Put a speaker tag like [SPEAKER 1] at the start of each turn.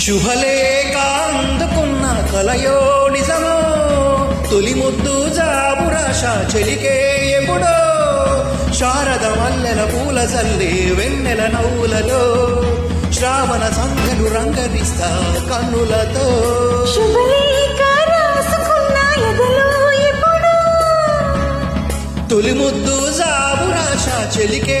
[SPEAKER 1] శుభలేఖ అందుకున్న కలయో నిజమో తొలి ముద్దు జాబురాశ చెలికే ఎప్పుడో శారద మల్లెల పూల చల్లి వెన్నెల నవ్వులలో శ్రావణ సంధ్యలు రంగరిస్తా కన్నులతో. తొలి ముద్దు జాబురాశ చెలికే